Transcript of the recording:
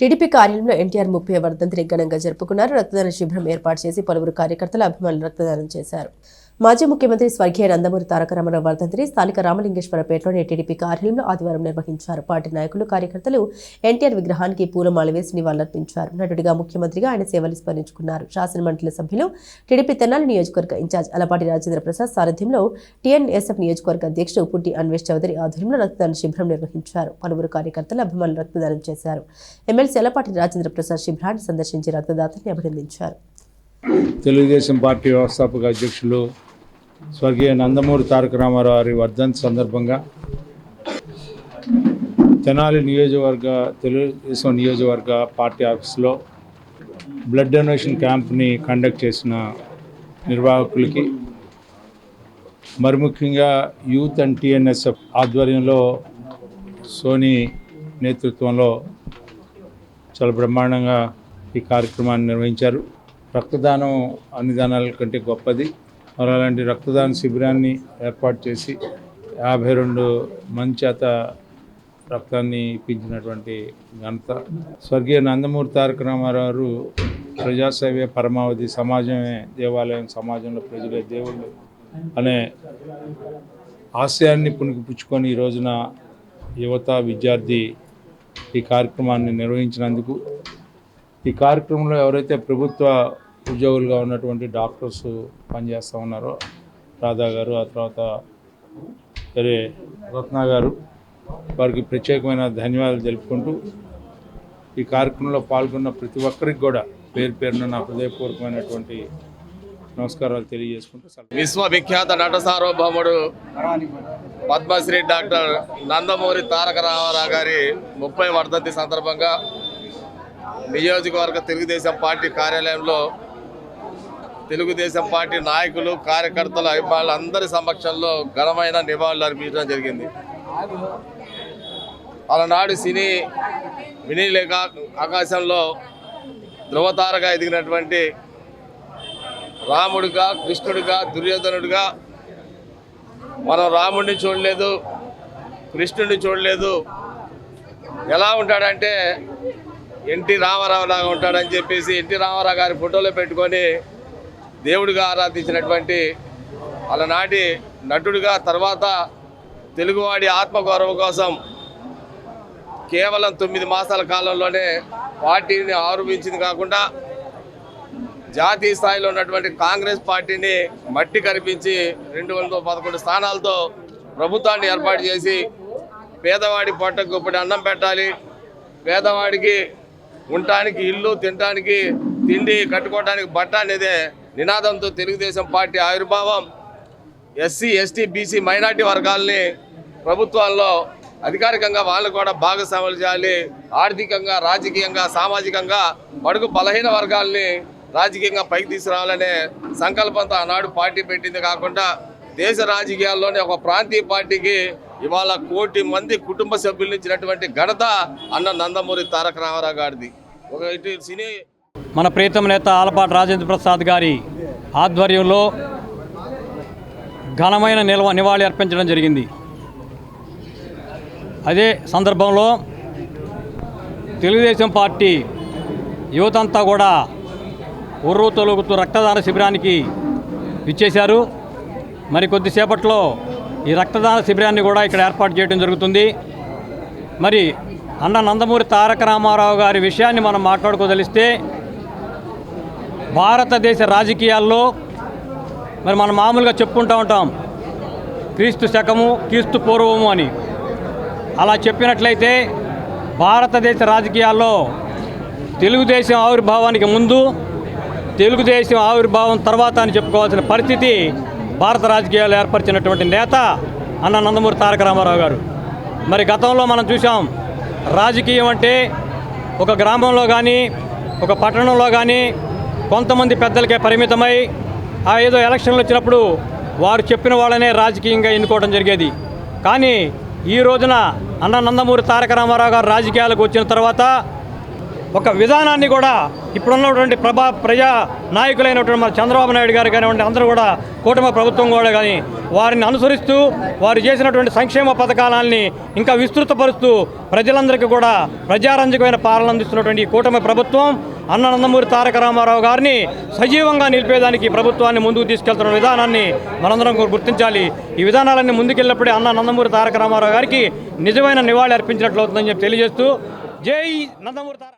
TDP కార్యాలయంలో ఎన్టీఆర్ ముప్పై వర్ధంతిని ఘనంగా జరుపుకున్నారు. రక్తదాన శిబిరం ఏర్పాటు చేసి పలువురు కార్యకర్తలు అభిమానులు రక్తదానం చేశారు. మాజీ ముఖ్యమంత్రి స్వర్గీయ నందమూరి తారక రామారావు వర్ధంతిని స్థానిక రామలింగేశ్వరపేటలోని టీడీపీ కార్యాలయంలో ఆదివారం నిర్వహించారు. పార్టీ నాయకులు కార్యకర్తలు ఎన్టీఆర్ విగ్రహానికి పూలమాల వేసి నివాళులర్పించారు. నటుడిగా ముఖ్యమంత్రిగా ఆయన సేవలు స్మరించుకున్నారు. శాసనమండలి సభ్యులు టీడీపీ తెనాలి నియోజకవర్గ ఇన్ఛార్జ్ అలపాటి రాజేంద్ర ప్రసాద్ సారథ్యంలో టీఎన్ఎస్ఎఫ్ నియోజకవర్గ అధ్యక్షుడు పుట్టి అన్వేష్ చౌదరి ఆధ్వర్యంలో రక్తదాన శిబిరం నిర్వహించారు. పలువురు కార్యకర్తలు అభిమానులు రక్తదానం చేశారు. ఎమ్మెల్సీ అలపాటి రాజేంద్ర ప్రసాద్ శిబిరాన్ని సందర్శించి రక్తదాతని అభినందించారు. తెలుగుదేశం పార్టీ వ్యవస్థాపక అధ్యక్షులు స్వర్గీయ నందమూరి తారక రామారావు గారి వర్ధంతి సందర్భంగా తెనాలి నియోజకవర్గ తెలుగుదేశం నియోజకవర్గ పార్టీ ఆఫీస్లో బ్లడ్ డొనేషన్ క్యాంప్ని కండక్ట్ చేసిన నిర్వాహకులకి మరి ముఖ్యంగా యూత్ అండ్ టీఎన్ఎస్ఎఫ్ ఆధ్వర్యంలో సోనీ నేతృత్వంలో చాలా బ్రహ్మాండంగా ఈ కార్యక్రమాన్ని నిర్వహించారు. రక్తదానం అన్ని దానాల కంటే గొప్పది. మరి అలాంటి రక్తదాన శిబిరాన్ని ఏర్పాటు చేసి యాభై రెండు మంది చేత రక్తాన్ని ఇప్పించినటువంటి ఘనత. స్వర్గీయ నందమూరి తారక రామారావు ప్రజాసేవే పరమావధి సమాజమే దేవాలయం సమాజంలో ప్రజలే దేవుళ్ళు అనే ఆశయాన్ని పుణికిపుచ్చుకొని ఈ రోజున యువత విద్యార్థి ఈ కార్యక్రమాన్ని నిర్వహించినందుకు ఈ కార్యక్రమంలో ఎవరైతే ప్రభుత్వ ఉద్యోగులుగా ఉన్నటువంటి డాక్టర్స్ పనిచేస్తూ ఉన్నారు. రాధా గారు ఆ తర్వాత వేరే రత్న గారు వారికి ప్రత్యేకమైన ధన్యవాదాలు తెలుపుకుంటూ ఈ కార్యక్రమంలో పాల్గొన్న ప్రతి ఒక్కరికి కూడా పేరు పేరున నా హృదయపూర్వకమైనటువంటి నమస్కారాలు తెలియజేసుకుంటూ విశ్వవిఖ్యాత నట సార్వభౌముడు పద్మశ్రీ డాక్టర్ నందమూరి తారక రామారావు గారి ముప్పై వర్ధంతి సందర్భంగా నియోజకవర్గ తెలుగుదేశం పార్టీ కార్యాలయంలో తెలుగుదేశం పార్టీ నాయకులు కార్యకర్తలు అభిమానులు అందరి సమక్షంలో ఘనమైన నివాళులు అర్పించడం జరిగింది. అలనాడు సినీ వినీలేక ఆకాశంలో ధృవతారగా ఎదిగినటువంటి రాముడిగా కృష్ణుడిగా దుర్యోధనుడిగా మనం రాముడిని చూడలేదు కృష్ణుడిని చూడలేదు. ఎలా ఉంటాడంటే ఎన్టీ రామారావు లాగా ఉంటాడని చెప్పేసి ఎన్టీ రామారావు గారి ఫోటోలో పెట్టుకొని దేవుడిగా ఆరాధించినటువంటి అలనాటి నటుడిగా తర్వాత తెలుగువాడి ఆత్మగౌరవం కోసం కేవలం తొమ్మిది మాసాల కాలంలోనే పార్టీని ఆరోపించింది కాకుండా జాతీయ స్థాయిలో ఉన్నటువంటి కాంగ్రెస్ పార్టీని మట్టి కనిపించి రెండు వందల పదకొండు స్థానాలతో ప్రభుత్వాన్ని ఏర్పాటు చేసి పేదవాడి పొట్టకు ఇప్పుడు అన్నం పెట్టాలి. పేదవాడికి ఉండటానికి ఇల్లు తినడానికి తిండి కట్టుకోవడానికి బట్ట అనేదే నినాదంతో తెలుగుదేశం పార్టీ ఆవిర్భావం. ఎస్సీ ఎస్టీ బీసీ మైనార్టీ వర్గాల్ని ప్రభుత్వాల్లో అధికారికంగా వాళ్ళు కూడా భాగస్వాములు చేయాలి. ఆర్థికంగా రాజకీయంగా సామాజికంగా బడుగు బలహీన వర్గాల్ని రాజకీయంగా పైకి తీసుకురావాలనే సంకల్పంతో ఆనాడు పార్టీ పెట్టింది కాకుండా దేశ రాజకీయాల్లోనే ఒక ప్రాంతీయ పార్టీకి ఇవాళ కోటి మంది కుటుంబ సభ్యులు ఇచ్చినటువంటి ఘనత అన్న నందమూరి తారక రామారావు గారిది. ఒక ఇటు సినీ మన ప్రీతం నేత ఆలపాటి రాజేంద్ర ప్రసాద్ గారి ఆధ్వర్యంలో ఘనమైన నిల్వ నివాళి అర్పించడం జరిగింది. అదే సందర్భంలో తెలుగుదేశం పార్టీ యువతంతా కూడా ఉర్రు తొలుగుతూ రక్తదాన శిబిరానికి ఇచ్చేశారు మరి కొద్దిసేపట్లో ఈ రక్తదాన శిబిరాన్ని కూడా ఇక్కడ ఏర్పాటు చేయడం జరుగుతుంది. మరి అన్న నందమూరి తారక రామారావు గారి విషయాన్ని మనం మాట్లాడుకోదలిస్తే భారతదేశ రాజకీయాల్లో మరి మనం మామూలుగా చెప్పుకుంటూ ఉంటాం క్రీస్తు శకము క్రీస్తు పూర్వము అని. అలా చెప్పినట్లయితే భారతదేశ రాజకీయాల్లో తెలుగుదేశం ఆవిర్భావానికి ముందు తెలుగుదేశం ఆవిర్భావం తర్వాత అని చెప్పుకోవాల్సిన పరిస్థితి భారత రాజకీయాలు ఏర్పరిచినటువంటి నేత అన్న నందమూరి తారక రామారావు గారు. మరి గతంలో మనం చూసాం రాజకీయం అంటే ఒక గ్రామంలో కానీ ఒక పట్టణంలో కానీ కొంతమంది పెద్దలకే పరిమితమై ఆ ఏదో ఎలక్షన్లు వచ్చినప్పుడు వారు చెప్పిన వాళ్ళనే రాజకీయంగా ఎన్నుకోవడం జరిగేది. కానీ ఈ రోజున అన్న నందమూరి తారక రామారావు గారు రాజకీయాలకు వచ్చిన తర్వాత ఒక విధానాన్ని కూడా ఇప్పుడున్నటువంటి ప్రభా ప్రజా నాయకులైనటువంటి మన చంద్రబాబు నాయుడు గారు కానివ్వండి అందరూ కూడా కూటమి ప్రభుత్వం కూడా కానీ వారిని అనుసరిస్తూ వారు చేసినటువంటి సంక్షేమ పథకాలని ఇంకా విస్తృతపరుస్తూ ప్రజలందరికీ కూడా ప్రజారంజకమైన పాలన అందిస్తున్నటువంటి ఈ కూటమి ప్రభుత్వం అన్న నందమూరి తారక రామారావు గారిని సజీవంగా నిలిపేదానికి ప్రభుత్వాన్ని ముందుకు తీసుకెళ్తున్న విధానాన్ని మనందరం కూడా గుర్తించాలి. ఈ విధానాలన్నీ ముందుకెళ్ళినప్పుడే అన్న నందమూరి తారక రామారావు గారికి నిజమైన నివాళి అర్పించినట్లు అవుతుందని చెప్పి తెలియజేస్తూ జై నందమూరి తారక